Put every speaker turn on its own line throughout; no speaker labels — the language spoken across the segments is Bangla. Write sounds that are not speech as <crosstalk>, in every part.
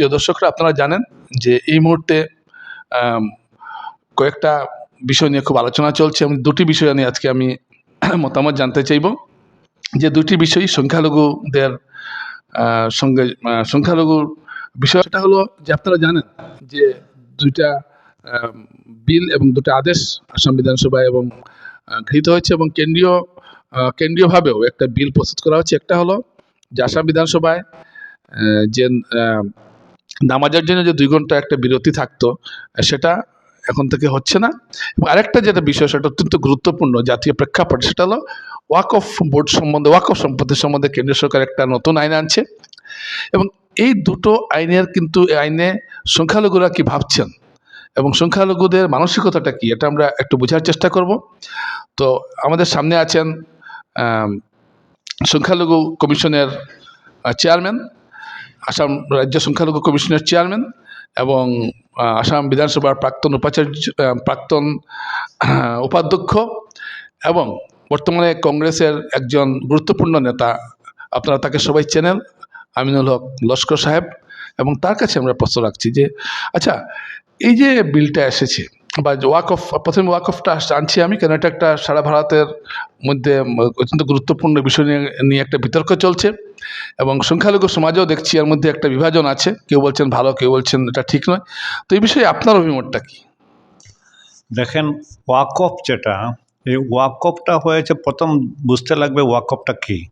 প্রিয় দর্শকরা, আপনারা জানেন যে এই মুহূর্তে কয়েকটা বিষয় নিয়ে খুব আলোচনা চলছে এবং দুটি বিষয় নিয়ে আজকে আমি <clears throat> মতামত জানতে চাইব। যে দুটি বিষয়, সংখ্যালঘুদের সঙ্গে সংখ্যালঘুর বিষয়টা হলো যে আপনারা জানেন যে দুইটা বিল এবং দুটো আদেশ আসাম বিধানসভায় এবং গৃহীত হয়েছে এবং কেন্দ্রীয় কেন্দ্রীয়ভাবেও একটা বিল প্রস্তুত করা হচ্ছে। একটা হলো যে আসাম বিধানসভায় যে নামাজের জন্য যে দুই ঘণ্টা একটা বিরতি থাকতো, সেটা এখন থেকে হচ্ছে না। এবং আরেকটা যেটা বিষয়, সেটা অত্যন্ত গুরুত্বপূর্ণ জাতীয় প্রেক্ষাপট, সেটা হলো ওয়াক অফ বোর্ড সম্বন্ধে, ওয়াক অফ সম্পত্তি সম্বন্ধে কেন্দ্রীয় সরকার একটা নতুন আইন আনছে। এবং এই দুটো আইনের কিন্তু আইনে সংখ্যালঘুরা কি ভাবছেন? এবং সংখ্যালঘুদের মানসিকতাটা কি? এটা আমরা একটু বোঝার চেষ্টা করব। তো আমাদের সামনে আছেন সংখ্যালঘু কমিশনের চেয়ারম্যান আসাম রাজ্য সংখ্যালঘু কমিশনের চেয়ারম্যান এবং আসাম বিধানসভার প্রাক্তন উপাচার্য প্রাক্তন উপাধ্যক্ষ এবং বর্তমানে কংগ্রেসের একজন গুরুত্বপূর্ণ নেতা। আপনারা তাকে সবাই চেনেন, আমিনুল হক লস্কর সাহেব এবং তার কাছে আমরা প্রশ্ন রাখছি যে আচ্ছা এই যে বিলটা এসেছে বা ওয়াক অফ, প্রথমে ওয়াক অফটা আনছি আমি, কেন এটা একটা সারা ভারতের মধ্যে অত্যন্ত গুরুত্বপূর্ণ বিষয় নিয়ে একটা বিতর্ক চলছে? এবং সংখ্যালঘু সমাজেও দেখছি এর মধ্যে একটা বিভাজন আছে। কেউ বলছেন ভালো, কেউ বলছেন এটা ঠিক নয়। তো এই বিষয়ে আপনার অভিমতটা কি?
দেখেন, ওয়াকফ যেটা, এই ওয়াকফটা হয়েছে, প্রথম বুঝতে লাগবে ওয়াকফটা কী।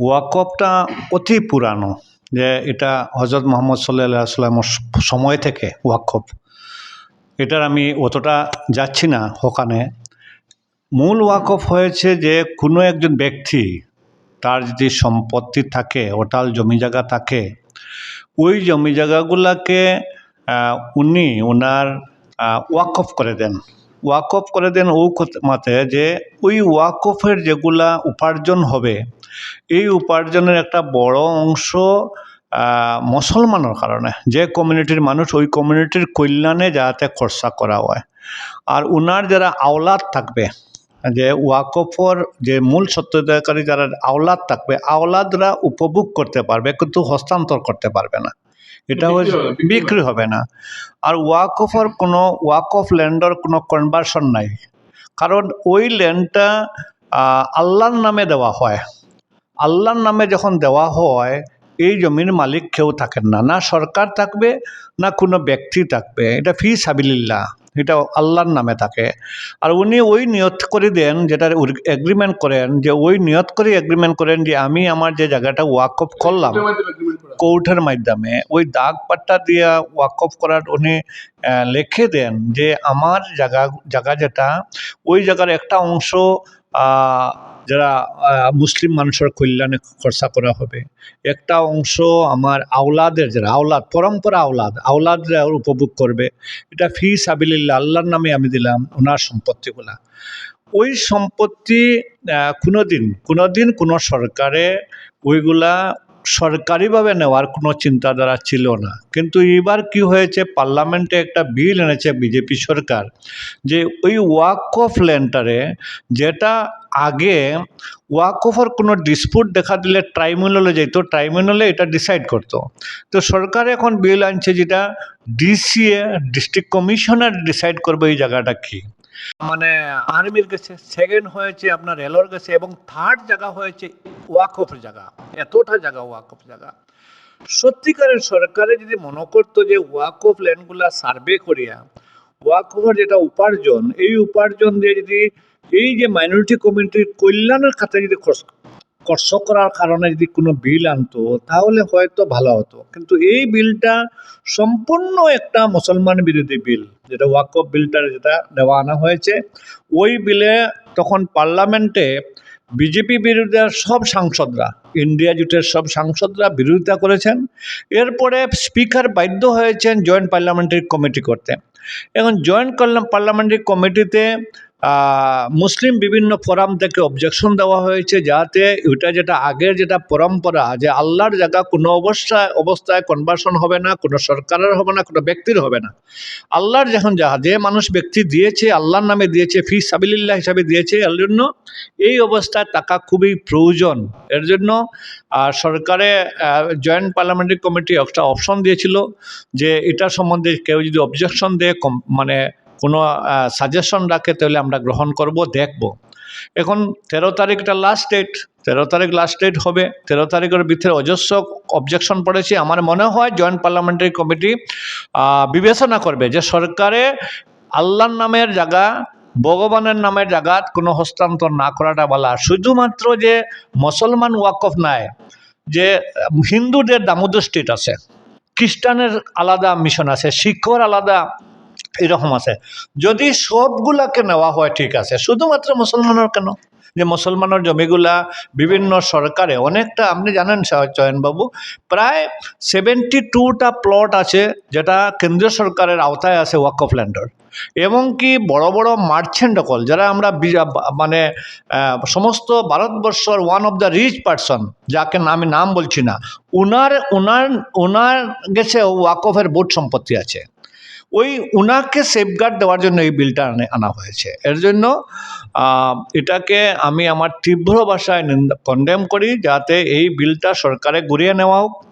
ওয়াকফটা অতি পুরানো, যে এটা হজরত মোহাম্মদ সাল্লাহ সাল্লামর সময় থেকে ওয়াকফ। এটার আমি অতটা যাচ্ছি না, ওখানে। মূল ওয়াকফ হয়েছে যে কোনো একজন ব্যক্তি তার যদি সম্পত্তি থাকে ওটাল জমি জায়গা থাকে, ওই জমি জায়গাগুলোকে উনি ওনার ওয়াকফ করে দেন। ওয়াকফ করে দেন ও মতে যে, ওই ওয়াকফের যেগুলা উপার্জন হবে, এই উপার্জনের একটা বড় অংশ মুসলমানের কারণে। যে কমিউনিটির মানুষ ওই কমিউনিটির কল্যাণে যাতে খরচা করা হয়। আর ওনার যারা আওলাদ থাকবে যে ওয়াকফর যে মূল সত্যতাকারী যারা আওলাদ থাকবে আওলাদরা উপভোগ করতে পারবে কিন্তু হস্তান্তর করতে পারবে না। এটা হচ্ছে
বিক্রি হবে,
না। আর ওয়াকফর কোনো ওয়াকফ ল্যান্ডর কোনো কনভার্সন নাই। কারণ ওই ল্যান্ডটা আল্লাহর নামে দেওয়া হয়। আল্লাহর নামে যখন দেওয়া হয় এই জমির মালিক কেউ থাকেন না। না সরকার থাকবে না কোনো ব্যক্তি থাকবে। এটা ফি সাবিলিল্লাহ। এটা আল্লাহর নামে থাকে। আর উনি ওই নিয়ত করে দেন যেটা এগ্রিমেন্ট করেন যে ওই নিয়ত করে এগ্রিমেন্ট করেন যে আমি আমার যে জায়গাটা ওয়াকফ করলাম কোর্টের মাধ্যমে ওই দাগ পাট্টা দিয়ে ওয়াকফ করার উনি লিখে দেন যে আমার জায়গা জায়গা যেটা ওই জায়গার একটা অংশ যারা মুসলিম মানুষের কল্যাণে খরচা করা হবে। একটা অংশ আমার আওলাদের যারা, আওলাদ, পরম্পরা আওলাদ, আওলাদরা উপভোগ করবে। এটা ফি সাবিল্লা আল্লাহর নামে আমি দিলাম ওনার সম্পত্তিগুলা। ওই সম্পত্তি কোনোদিন কোনোদিন কোনো সরকারে ওইগুলা সরকারিভাবে নেওয়ার কোনো চিন্তাধারা ছিল না। কিন্তু এবার কি হয়েছে, পার্লামেন্টে একটা বিল এনেছে বিজেপি সরকার যে ওই ওয়াকফ ল্যান্ডারে যেটা আগে ওয়াকফের কোনো ডিসপুট দেখা দিলে ট্রাইব্যুনালে যেত, ট্রাইব্যুনালে এটা ডিসাইড করতো। তো সরকার এখন বিল আনছে যেটা ডিসিএ, ডিস্ট্রিক্ট কমিশনার ডিসাইড করবে এই জায়গাটা কি। মানে আর্মির কাছে, সেকেন্ড হয়েছে আপনার রেলর কাছে এবং থার্ড জায়গা হয়েছে ওয়াকফ জায়গা। এতটা জায়গা, ওয়াকফ জায়গা। সত্যিকারের সরকারে যদি মনে করতো যে ওয়াকফ ল্যান্ডগুলা সার্ভে করিয়া ওয়াকফের যেটা উপার্জন, এই উপার্জন দিয়ে যদি এই যে মাইনরিটি কমিউনিটির কল্যাণের খাতে যদি খরচ করার কারণে যদি কোনো বিল আনতো, তাহলে হয়তো ভালো হতো। কিন্তু এই বিলটা সম্পূর্ণ একটা মুসলমান বিরোধী বিল, যেটা ওয়াকফ বিলটা যেটা দেওয়া আনা হয়েছে, ওই বিলে তখন পার্লামেন্টে বিজেপি বিরোধীরা সব সাংসদরা, ইন্ডিয়া জুটের সব সাংসদরা বিরোধিতা করেছেন। এরপরে স্পিকার বাধ্য হয়েছেন জয়েন্ট পার্লামেন্টারি কমিটি করতে। এখন জয়েন্ট পার্লামেন্টারি কমিটিতে মুসলিম বিভিন্ন ফোরাম থেকে অবজেকশন দেওয়া হয়েছে যাতে ওইটা যেটা আগের যেটা পরম্পরা যে আল্লাহর জায়গা কোনো অবস্থায় অবস্থায় কনভার্সন হবে না, কোনো সরকারের হবে না, কোনো ব্যক্তির হবে না। আল্লাহর যখন যা যে মানুষ ব্যক্তি দিয়েছে, আল্লাহর নামে দিয়েছে, ফি সাবিল্লাহ হিসাবে দিয়েছে, এর জন্য এই অবস্থায় টাকা খুবই প্রয়োজন। এর জন্য সরকারে জয়েন্ট পার্লামেন্টারি কমিটি একটা অপশন দিয়েছিল যে এটা সম্বন্ধে কেউ যদি অবজেকশন দেয় মানে কোনো সাজেশন রাখে তাহলে আমরা গ্রহণ করব, দেখব। এখন তেরো তারিখটা লাস্ট ডেট তেরো তারিখ লাস্ট ডেট হবে। তেরো তারিখের ভিতরে অজস্র অবজেকশন পড়েছে। আমার মনে হয় জয়েন্ট পার্লামেন্টারি কমিটি বিবেচনা করবে যে সরকারে আল্লাহর নামের জায়গা, ভগবানের নামের জায়গাত কোনো হস্তান্তর না করাটা বলা। শুধুমাত্র যে মুসলমান ওয়াকফ নাই, যে হিন্দুদের দামোদর স্টেট আছে, খ্রিস্টানের আলাদা মিশন আছে, শিখর আলাদা এরকম আছে। যদি সবগুলাকে নেওয়া হয়, ঠিক আছে। শুধুমাত্র মুসলমানের কেন? যে মুসলমানের জমিগুলা বিভিন্ন সরকারে, অনেকটা আপনি জানেন চয়নবাবু, প্রায় সেভেন্টি টুটা প্লট আছে, যেটা কেন্দ্রীয় সরকারের আওতায় আছে ওয়াকফ ল্যান্ডের। এবং কি বড় বড় মার্চেন্ট অকল যারা আমরা মানে সমস্ত ভারতবর্ষর one of the rich person যাকে আমি নাম বলছি না, উনার উনার উনার গেছে ওয়াকফের বোর্ড সম্পত্তি আছে। ওই উনাকে সেফগার্ড দেওয়ার জন্য এই বিলটা আনে- হয়েছে। এর জন্য এটাকে আমি আমার তীব্র ভাষায় কন্ডেম করি যাতে এই বিলটা সরকারে ঘুরিয়ে নেওয়া হোক।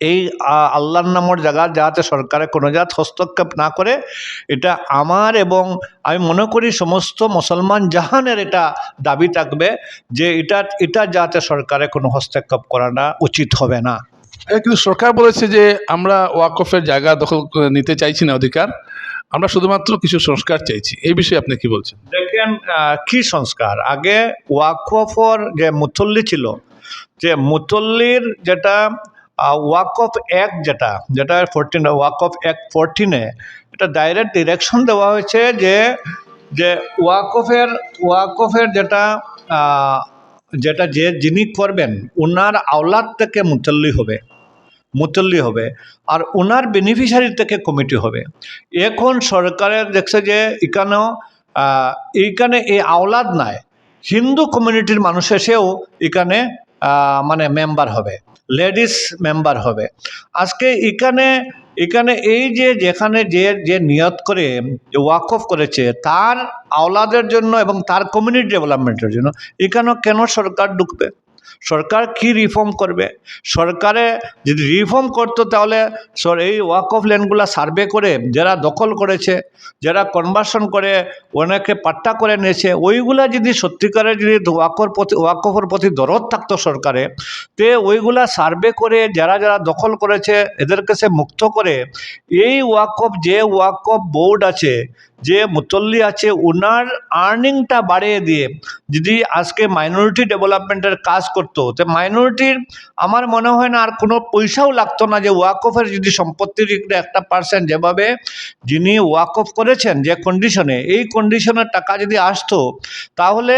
এই আল্লাহর নামর জায়গা যাতে সরকারে কোনো জাত হস্তক্ষেপ না করে, এটা আমার এবং আমি মনে করি সমস্ত মুসলমান জাহানের এটা দাবি থাকবে যে এটা এটা যাতে সরকারে কোনো হস্তক্ষেপ করাটা উচিত হবে না।
কিন্তু সরকার বলেছে যে আমরা ওয়াকফের জায়গা দখল নিতে চাইছি না অধিকার। আমরা শুধুমাত্র কিছু সংস্কার চাইছি। এই বিষয়ে আপনি কি বলছেন?
দেখেন কি সংস্কার? আগে ওয়াকফর যে মুতল্লি ছিল যে মুতল্লির যেটা ওয়াকফ অ্যাক্ট যেটা যেটা ফোরটিন ওয়াকফ অ্যাক্ট ফোরটিনে এটা ডাইরেক্ট ডিরেকশন দেওয়া হয়েছে যে যে ওয়াকফের ওয়াকফের যেটা আহ, যেটা যে যিনি করবেন ওনার আওলাদ থেকে মুতল্লি হবে। মুতল্লি হবে আর ওনার বেনিফিশিয়ারি থেকে কমিটি হবে। এখন সরকারের দেখছে যে এখানেও এইখানে এই আওলাদ নাই। হিন্দু কমিউনিটির মানুষ এসেও এখানে মানে মেম্বার হবে লেডিস মেম্বার হবে। আজকে এখানে এখানে এই যে, যেখানে যে যে নিয়ত করে, যে ওয়াকফ করেছে, তার আওলাদের জন্য এবং তার কমিউনিটি ডেভেলপমেন্টের জন্য এখানেও কেন সরকার ঢুকবে? সরকার কি রিফর্ম করবে? সরকারে যদি রিফর্ম করতো তাহলে এই ওয়াক অফ ল্যান্ডগুলো সার্ভে করে যারা দখল করেছে, যারা কনভার্সন করে, অনেকে পাট্টা করে নিয়েছে, ওইগুলা যদি সত্যিকারের যদি ওয়াকর প্রতি ওয়াকফের প্রতি দরদ থাকতো সরকারে, তে ওইগুলা সার্ভে করে যারা যারা দখল করেছে, এদেরকে সে মুক্ত করে, এই ওয়াকফ যে ওয়াকফ বোর্ড আছে যে মুতল্লি আছে ওনার আর্নিংটা বাড়িয়ে দিয়ে যদি আজকে মাইনরিটি ডেভেলপমেন্টের কাজ করতো, তো মাইনরিটির আমার মনে হয় না আর কোনো পয়সাও লাগতো না যে ওয়াকফের যদি সম্পত্তির একটা পার্সেন্ট যেভাবে যিনি ওয়াকফ করেছেন যে কন্ডিশনে এই কন্ডিশনের টাকা যদি আসতো, তাহলে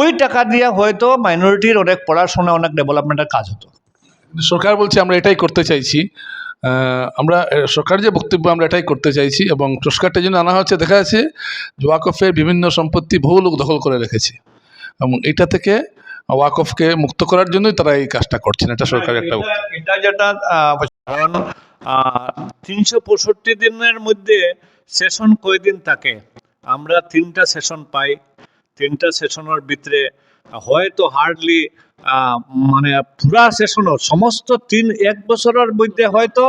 ওই টাকা দিয়ে হয়তো মাইনরিটির অনেক পড়াশোনা অনেক ডেভেলপমেন্টের কাজ হতো।
সরকার বলছে আমরা এটাই করতে চাইছি। আমরা সরকার যে বক্তব্য আমরা এটাই করতে চাইছি এবং সংস্কারটা জন্য আনা হচ্ছে দেখা যাচ্ছে ওয়াকফের বিভিন্ন সম্পত্তি বহু লোক দখল করে রেখেছে। এবং এটা থেকে ওয়াকফকে মুক্ত করার জন্যই তারা এই কাজটা করছেন এটা সরকারের একটা
এটা যেটা কারণ তিনশো পঁয়ষট্টি দিনের মধ্যে সেশন কয়দিন থাকে? আমরা তিনটা সেশন পাই। তিনটা সেশনের ভিতরে হয়তো হার্ডলি মানে পুরা সেশনও সমস্ত তিন, এক বছরের মধ্যে হয়তো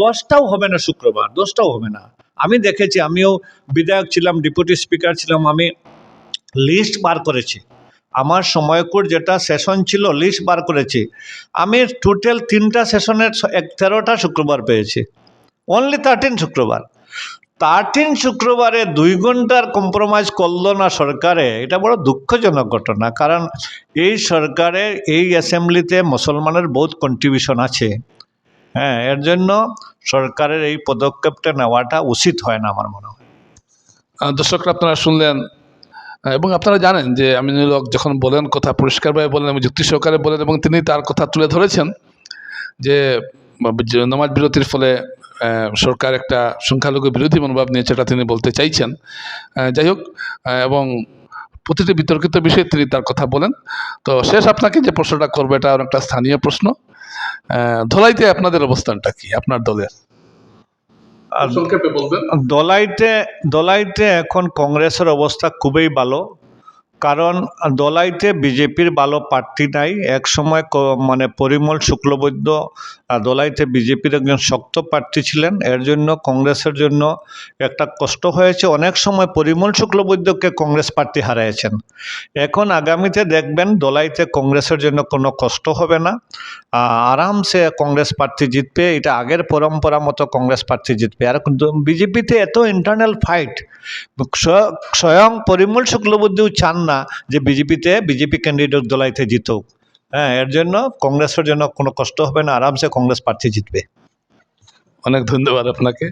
দশটাও হবে না শুক্রবার, দশটাও হবে না। আমি দেখেছি, আমিও বিধায়ক ছিলাম, ডেপুটি স্পিকার ছিলাম, আমি লিস্ট বার করেছি। আমার সময়কুর যেটা সেশন ছিল, লিস্ট বার করেছি। আমি টোটাল তিনটা সেশনের এক তেরোটা শুক্রবার পেয়েছি। অনলি থার্টিন শুক্রবার। থার্টিন শুক্রবারে দুই ঘণ্টার কম্প্রোমাইজ করল না সরকারে, এটা বড় দুঃখজনক ঘটনা। কারণ এই সরকারের এই অ্যাসেম্বলিতে মুসলমানের বহুত কন্ট্রিবিউশন আছে। হ্যাঁ এর জন্য সরকারের এই পদক্ষেপটা নেওয়াটা উচিত হয় না আমার মনে হয়।
দর্শকরা আপনারা শুনলেন এবং আপনারা জানেন যে আমিনুল হক যখন বলেন, কথা পরিষ্কারভাবে বলেন এবং যুক্তি সহকারে বলেন এবং তিনি তার কথা তুলে ধরেছেন যে নামাজ বিরতির ফলে সরকার একটা সংখ্যালঘু বিরোধী মনোভাব নিয়ে সেটা তিনি বলতে চাইছেন। যাই হোক এবং প্রতিটি বিতর্কিত বিষয়ে তিনি তার কথা বলেন। তো শেষ আপনাকে যে প্রশ্নটা করব এটা একটা স্থানীয় প্রশ্ন। ধলাইতে আপনাদের অবস্থানটা কি আপনার দলের? সংক্ষেপে বলবেন।
দলাইতে দলাইতে এখন কংগ্রেসের অবস্থা খুবই ভালো। কারণ দলাইতে বিজেপির ভালো প্রার্থী নাই। এক সময় মানে পরিমল শুক্লবৈদ্য দলাইতে বিজেপির একজন শক্ত প্রার্থী ছিলেন। এর জন্য কংগ্রেসের জন্য একটা কষ্ট হয়েছে। অনেক সময় পরিমল শুক্লবৈদ্যকে কংগ্রেস প্রার্থী হারিয়েছেন এখন আগামীতে দেখবেন দলাইতে কংগ্রেসের জন্য কোনো কষ্ট হবে না। আরামসে কংগ্রেস প্রার্থী জিতবে। এটা আগের পরম্পরা মতো কংগ্রেস প্রার্থী জিতবে। আর বিজেপিতে এত ইন্টারনাল ফাইট স্বয়ং পরিমল শুক্লবৈদ্যও চান না যে বিজেপিতে বিজেপি ক্যান্ডিডেট দলাইতে জিতুক। হ্যাঁ এর জন্য কংগ্রেসের জন্য কোনো কষ্ট হবে না, আরামসে কংগ্রেস প্রার্থী জিতবে।
অনেক ধন্যবাদ আপনাকে।